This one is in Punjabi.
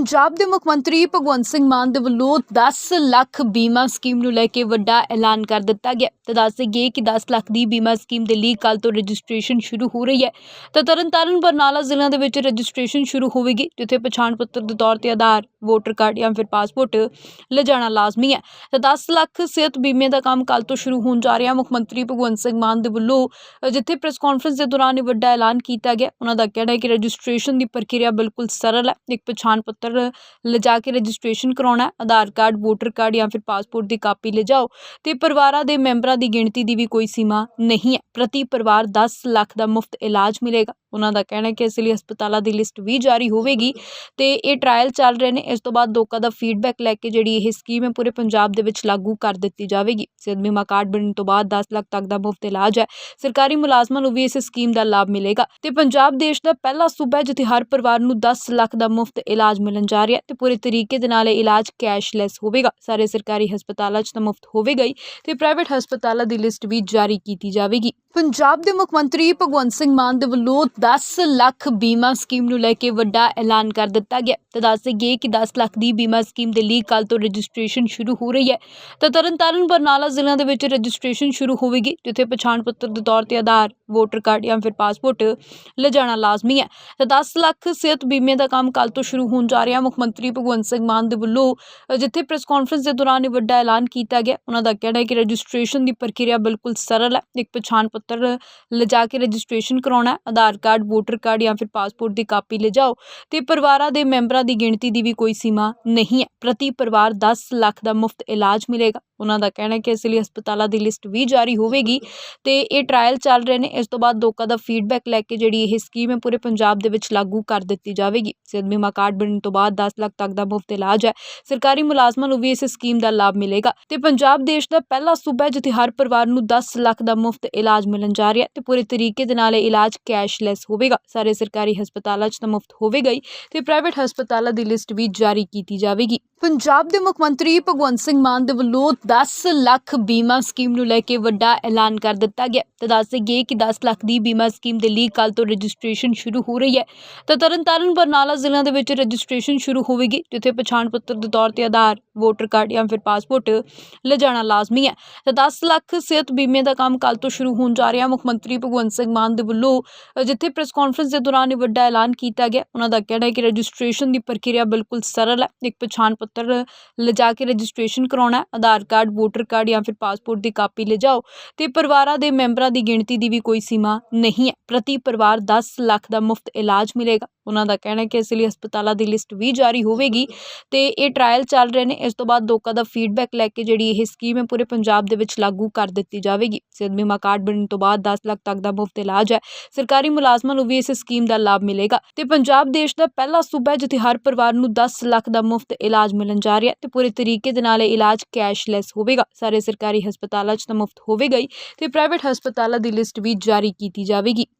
ਪੰਜਾਬ ਦੇ ਮੁੱਖ ਮੰਤਰੀ ਭਗਵੰਤ ਸਿੰਘ ਮਾਨ ਦੇ ਵੱਲੋਂ 10 ਲੱਖ ਬੀਮਾ ਸਕੀਮ ਨੂੰ ਲੈ ਕੇ ਵੱਡਾ ਐਲਾਨ ਕਰ ਦਿੱਤਾ ਗਿਆ। ਤੇ ਦੱਸ ਦੇਈਏ ਕਿ 10 ਲੱਖ ਦੀ ਬੀਮਾ ਸਕੀਮ ਦੇ ਲਈ ਕੱਲ ਤੋਂ ਰਜਿਸਟ੍ਰੇਸ਼ਨ ਸ਼ੁਰੂ ਹੋ ਰਹੀ ਹੈ। ਤਾਂ ਤਰਨਤਾਰਨ, ਬਰਨਾਲਾ ਜ਼ਿਲ੍ਹਿਆਂ ਦੇ ਵਿੱਚ ਰਜਿਸਟ੍ਰੇਸ਼ਨ ਸ਼ੁਰੂ ਹੋਵੇਗੀ, ਜਿੱਥੇ ਪਛਾਣ ਪੱਤਰ ਦੇ ਤੌਰ ਤੇ ਆਧਾਰ, ਵੋਟਰ ਕਾਰਡ ਜਾਂ ਫਿਰ ਪਾਸਪੋਰਟ ਲਿਜਾਣਾ ਲਾਜ਼ਮੀ ਹੈ। ਤਾਂ 10 ਲੱਖ ਸਿਹਤ ਬੀਮੇ ਦਾ ਕੰਮ ਕੱਲ ਤੋਂ ਸ਼ੁਰੂ ਹੋਣ ਜਾ ਰਿਹਾ। ਮੁੱਖ ਮੰਤਰੀ ਭਗਵੰਤ ਸਿੰਘ ਮਾਨ ਦੇ ਵੱਲੋਂ ਜਿੱਥੇ ਪ੍ਰੈਸ ਕਾਨਫਰੰਸ ਦੇ ਦੌਰਾਨ ਇਹ ਵੱਡਾ ਐਲਾਨ ਕੀਤਾ ਗਿਆ, ਉਹਨਾਂ ਦਾ ਕਹਿਣਾ ਹੈ ਕਿ ਰਜਿਸਟ੍ਰੇਸ਼ਨ ਦੀ ਪ੍ਰਕਿਰਿਆ ਬਿਲਕੁਲ ਸਰਲ ਹੈ। ਇੱਕ ਪਛਾਣ ਪੱਤਰ ਲਿਜਾ ਕੇ ਰਜਿਸਟ੍ਰੇਸ਼ਨ ਕਰਾਉਣਾ ਆਧਾਰ ਕਾਰਡ, ਵੋਟਰ ਕਾਰਡ ਜਾਂ ਫਿਰ ਪਾਸਪੋਰਟ ਦੀ ਕਾਪੀ ਲਿਜਾਓ ਤੇ ਪਰਿਵਾਰਾਂ ਦੇ ਮੈਂਬਰਾਂ ਦੀ ਗਿਣਤੀ ਦੀ ਵੀ ਕੋਈ ਸੀਮਾ ਨਹੀਂ ਹੈ। ਪ੍ਰਤੀ ਪਰਿਵਾਰ 10 ਲੱਖ ਦਾ ਮੁਫਤ ਇਲਾਜ ਮਿਲੇਗਾ। ਉਹਨਾਂ ਦਾ ਕਹਿਣਾ ਕਿ ਇਸ ਲਈ ਹਸਪਤਾਲਾਂ ਦੀ ਲਿਸਟ ਵੀ ਜਾਰੀ ਹੋਵੇਗੀ ਤੇ ਇਹ ਟਰਾਇਲ ਚੱਲ ਰਹੇ ਨੇ। ਇਸ ਤੋਂ ਬਾਅਦ ਲੋਕਾਂ ਦਾ ਫੀਡਬੈਕ ਲੈ ਕੇ ਜਿਹੜੀ ਇਹ ਸਕੀਮ ਹੈ, ਪੂਰੇ ਪੰਜਾਬ ਦੇ ਵਿੱਚ ਲਾਗੂ ਕਰ ਦਿੱਤੀ ਜਾਵੇਗੀ। ਸਿਹਤ ਬੀਮਾ ਕਾਰਡ ਬਣਨ ਤੋਂ ਬਾਅਦ 10 ਲੱਖ ਤੱਕ ਦਾ ਮੁਫਤ ਇਲਾਜ ਹੈ। ਸਰਕਾਰੀ ਮੁਲਾਜ਼ਮਾਂ ਨੂੰ ਵੀ ਇਸ ਸਕੀਮ ਦਾ ਲਾਭ ਮਿਲੇਗਾ। ਤੇ ਪੰਜਾਬ ਦੇਸ਼ ਦਾ ਪਹਿਲਾ ਸੂਬਾ ਹੈ, ਜਿੱਥੇ ਹਰ ਪਰਿਵਾਰ ਨੂੰ 10 ਲੱਖ ਦਾ ਮੁਫਤ ਇਲਾਜ ਮਿਲਣ ਜਾ ਰਿਹਾ ਹੈ ਤੇ ਪੂਰੇ ਤਰੀਕੇ ਦੇ ਨਾਲ ਇਹ ਇਲਾਜ ਕੈਸ਼ਲੈਸ ਹੋਵੇਗਾ। ਸਾਰੇ ਸਰਕਾਰੀ ਹਸਪਤਾਲਾਂ 'ਚ ਤਾਂ ਮੁਫਤ ਹੋਵੇਗਾ ਹੀ ਤੇ ਪ੍ਰਾਈਵੇਟ ਹਸਪਤਾਲਾਂ ਦੀ ਲਿਸਟ ਵੀ ਜਾਰੀ ਕੀਤੀ ਜਾਵੇਗੀ। ਪੰਜਾਬ ਦੇ ਮੁੱਖ ਮੰਤਰੀ ਭਗਵੰਤ ਸਿੰਘ ਮਾਨ ਦੇ ਵੱਲੋਂ 10 ਲੱਖ ਬੀਮਾ ਸਕੀਮ ਨੂੰ ਲੈ ਕੇ ਵੱਡਾ ਐਲਾਨ ਕਰ ਦਿੱਤਾ ਗਿਆ। ਤੇ ਦੱਸ ਦੇਈਏ ਕਿ 10 ਲੱਖ ਦੀ ਬੀਮਾ ਸਕੀਮ ਦੇ ਲਈ ਕੱਲ ਤੋਂ ਰਜਿਸਟ੍ਰੇਸ਼ਨ ਸ਼ੁਰੂ ਹੋ ਰਹੀ ਹੈ। ਤਾਂ ਤਰਨਤਾਰਨ, ਬਰਨਾਲਾ ਜ਼ਿਲ੍ਹਿਆਂ ਦੇ ਵਿੱਚ ਰਜਿਸਟ੍ਰੇਸ਼ਨ ਸ਼ੁਰੂ ਹੋਵੇਗੀ, ਜਿੱਥੇ ਪਛਾਣ ਪੱਤਰ ਦੇ ਤੌਰ ਤੇ ਆਧਾਰ, ਵੋਟਰ ਕਾਰਡ ਜਾਂ ਫਿਰ ਪਾਸਪੋਰਟ ਲਿਜਾਣਾ ਲਾਜ਼ਮੀ ਹੈ। ਤਾਂ 10 ਲੱਖ ਸਿਹਤ ਬੀਮੇ ਦਾ ਕੰਮ ਕੱਲ ਤੋਂ ਸ਼ੁਰੂ ਹੋਣ ਜਾ ਰਿਹਾ। ਮੁੱਖ ਮੰਤਰੀ ਭਗਵੰਤ ਸਿੰਘ ਮਾਨ ਦੇ ਵੱਲੋਂ ਜਿੱਥੇ ਪ੍ਰੈਸ ਕਾਨਫਰੰਸ ਦੇ ਦੌਰਾਨ ਇਹ ਵੱਡਾ ਐਲਾਨ ਕੀਤਾ ਗਿਆ, ਉਹਨਾਂ ਦਾ ਕਹਿਣਾ ਹੈ ਕਿ ਰਜਿਸਟ੍ਰੇਸ਼ਨ ਦੀ ਪ੍ਰਕਿਰਿਆ ਬਿਲਕੁਲ ਸਰਲ ਹੈ। ਇੱਕ ਪਛਾਣ ਪੱਤਰ ਲਿਜਾ ਕੇ ਰਜਿਸਟ੍ਰੇਸ਼ਨ ਕਰਾਉਣਾ, Aadhaar card card, voter card ਜਾਂ ਫਿਰ ਪਾਸਪੋਰਟ ਦੀ ਕਾਪੀ ਲਿਜਾਓ ਤੇ ਪਰਿਵਾਰਾਂ ਦੇ ਮੈਂਬਰਾਂ ਦੀ ਗਿਣਤੀ ਦੀ ਵੀ ਕੋਈ ਸੀਮਾ ਨਹੀਂ ਹੈ। ਪ੍ਰਤੀ ਪਰਿਵਾਰ 10 ਲੱਖ ਦਾ ਮੁਫਤ ਇਲਾਜ ਮਿਲੇਗਾ। ਉਹਨਾਂ ਦਾ ਕਹਿਣਾ ਹੈ ਕਿ ਇਸ ਲਈ ਹਸਪਤਾਲਾਂ ਦੀ ਲਿਸਟ ਵੀ ਜਾਰੀ ਹੋਵੇਗੀ ਤੇ ਇਹ ਟ੍ਰਾਇਲ ਚੱਲ ਰਹੇ ਨੇ। ਇਸ ਤੋਂ ਬਾਅਦ ਲੋਕਾਂ ਦਾ ਫੀਡਬੈਕ ਲੈ ਕੇ ਜਿਹੜੀ ਇਹ ਸਕੀਮ ਹੈ, ਪੂਰੇ ਪੰਜਾਬ ਦੇ ਵਿੱਚ ਲਾਗੂ ਕਰ ਦਿੱਤੀ ਜਾਵੇਗੀ। ਸਿਹਤ ਬੀਮਾ ਕਾਰਡ ਬਣਨ ਤੋਂ ਬਾਅਦ 10 ਲੱਖ ਤੱਕ ਦਾ ਮੁਫਤ ਇਲਾਜ ਹੈ। ਸਰਕਾਰੀ ਮੁਲਾਜ਼ਮਾਂ ਨੂੰ ਵੀ ਇਸ ਸਕੀਮ ਦਾ ਲਾਭ ਮਿਲੇਗਾ। ਤੇ ਪੰਜਾਬ ਦੇਸ਼ ਦਾ ਪਹਿਲਾ ਸੂਬਾ ਹੈ, ਜਿੱਥੇ ਹਰ ਪਰਿਵਾਰ ਨੂੰ 10 ਲੱਖ ਦਾ ਮੁਫਤ ਇਲਾਜ ਮਿਲਣ ਜਾ ਰਿਹਾ ਹੈ ਤੇ ਪੂਰੇ ਤਰੀਕੇ ਦੇ ਨਾਲ ਇਹ ਇਲਾਜ ਕੈਸ਼ਲੈਸ ਹੋਵੇਗਾ ਸਾਰੇ ਸਰਕਾਰੀ ਹਸਪਤਾਲਾਂ 'ਚ ਤਾਂ ਮੁਫਤ ਹੋਵੇਗਾ ਹੀ ਤੇ ਪ੍ਰਾਈਵੇਟ ਹਸਪਤਾਲਾਂ ਦੀ ਲਿਸਟ ਵੀ ਜਾਰੀ ਕੀਤੀ ਜਾਵੇਗੀ। ਪੰਜਾਬ ਦੇ ਮੁੱਖ ਮੰਤਰੀ ਭਗਵੰਤ ਸਿੰਘ ਮਾਨ ਦੇ ਵੱਲੋਂ 10 ਲੱਖ ਬੀਮਾ ਸਕੀਮ ਨੂੰ ਲੈ ਕੇ ਵੱਡਾ ਐਲਾਨ ਕਰ ਦਿੱਤਾ ਗਿਆ। ਤੇ ਦੱਸ ਦੇਈਏ ਕਿ 10 ਲੱਖ ਦੀ ਬੀਮਾ ਸਕੀਮ ਦੇ ਲਈ ਕੱਲ ਤੋਂ ਰਜਿਸਟ੍ਰੇਸ਼ਨ ਸ਼ੁਰੂ ਹੋ ਰਹੀ ਹੈ। ਤਾਂ ਤਰਨਤਾਰਨ, ਬਰਨਾਲਾ ਜ਼ਿਲ੍ਹਿਆਂ ਦੇ ਵਿੱਚ ਰਜਿਸਟ੍ਰੇਸ਼ਨ ਸ਼ੁਰੂ ਹੋਵੇਗੀ, ਜਿੱਥੇ ਪਛਾਣ ਪੱਤਰ ਦੇ ਤੌਰ ਤੇ ਆਧਾਰ ਵੋਟਰ ਕਾਰਡ ਜਾਂ ਫਿਰ ਪਾਸਪੋਰਟ ਲਿਜਾਣਾ ਲਾਜ਼ਮੀ ਹੈ। ਤਾਂ 10 ਲੱਖ ਸਿਹਤ ਬੀਮੇ ਦਾ ਕੰਮ ਕੱਲ ਤੋਂ ਸ਼ੁਰੂ ਹੋਣ ਜਾ ਰਿਹਾ। ਮੁੱਖ ਮੰਤਰੀ ਭਗਵੰਤ ਸਿੰਘ ਮਾਨ ਦੇ ਵੱਲੋਂ ਜਿੱਥੇ ਪ੍ਰੈਸ ਕਾਨਫਰੰਸ ਦੇ ਦੌਰਾਨ ਇਹ ਵੱਡਾ ਐਲਾਨ ਕੀਤਾ ਗਿਆ, ਉਹਨਾਂ ਦਾ ਕਹਿਣਾ ਹੈ ਕਿ ਰਜਿਸਟ੍ਰੇਸ਼ਨ ਦੀ ਪ੍ਰਕਿਰਿਆ ਬਿਲਕੁਲ ਸਰਲ ਹੈ। ਇੱਕ ਪਛਾਣ ਪੱਤਰ ਲਿਜਾ ਕੇ ਰਜਿਸਟ੍ਰੇਸ਼ਨ ਕਰਾਉਣਾ ਆਧਾਰ ਕਾਰਡ, ਵੋਟਰ ਕਾਰਡ ਜਾਂ ਫਿਰ ਪਾਸਪੋਰਟ ਦੀ ਕਾਪੀ ਲਿਜਾਓ। ਤੇ ਪਰਿਵਾਰਾਂ ਦੇ ਮੈਂਬਰਾਂ ਦੀ ਗਿਣਤੀ ਦੀ ਵੀ ਕੋਈ ਸੀਮਾ ਨਹੀਂ ਹੈ। ਪ੍ਰਤੀ ਪਰਿਵਾਰ 10 ਲੱਖ ਦਾ ਮੁਫਤ ਇਲਾਜ ਮਿਲੇਗਾ। ਉਹਨਾਂ ਦਾ ਕਹਿਣਾ ਹੈ ਕਿ ਇਸ ਲਈ ਹਸਪਤਾਲਾਂ ਦੀ ਲਿਸਟ ਵੀ ਜਾਰੀ ਹੋਵੇਗੀ। ਤੇ ਇਹ ਟ੍ਰਾਇਲ ਚੱਲ ਰਹੇ ਨੇ। ਇਸ ਤੋਂ ਬਾਅਦ ਲੋਕਾਂ ਦਾ ਫੀਡਬੈਕ ਲੈ ਕੇ ਜਿਹੜੀ ਇਹ ਸਕੀਮ ਹੈ, ਪੂਰੇ ਪੰਜਾਬ ਦੇ ਵਿੱਚ ਲਾਗੂ ਕਰ ਦਿੱਤੀ ਜਾਵੇਗੀ। ਸਿਹਤ ਬੀਮਾ ਕਾਰਡ ਬਣਨ ਤੋਂ ਬਾਅਦ 10 ਲੱਖ ਤੱਕ ਦਾ ਮੁਫਤ ਇਲਾਜ ਹੈ। ਸਰਕਾਰੀ ਮੁਲਾਜ਼ਮਾਂ ਨੂੰ ਵੀ ਇਸ ਸਕੀਮ ਦਾ ਲਾਭ ਮਿਲੇਗਾ। ਤੇ ਪੰਜਾਬ ਦੇਸ਼ ਦਾ ਪਹਿਲਾ ਸੂਬਾ ਹੈ, ਜਿੱਥੇ ਹਰ ਪਰਿਵਾਰ ਨੂੰ 10 ਲੱਖ ਦਾ ਮੁਫਤ ਇਲਾਜ ਮਿਲਣ ਜਾ ਰਿਹਾ ਹੈ ਤੇ ਪੂਰੇ ਤਰੀਕੇ ਦੇ ਨਾਲ ਇਹ ਇਲਾਜ ਕੈਸ਼ਲੈਸ ਹੋਵੇਗਾ। ਸਾਰੇ ਸਰਕਾਰੀ ਹਸਪਤਾਲਾਂ 'ਚ ਤਾਂ ਮੁਫਤ ਹੋਵੇਗਾ ਹੀ ਤੇ ਪ੍ਰਾਈਵੇਟ ਹਸਪਤਾਲਾਂ ਦੀ ਲਿਸਟ ਵੀ ਜਾਰੀ ਕੀਤੀ ਜਾਵੇਗੀ।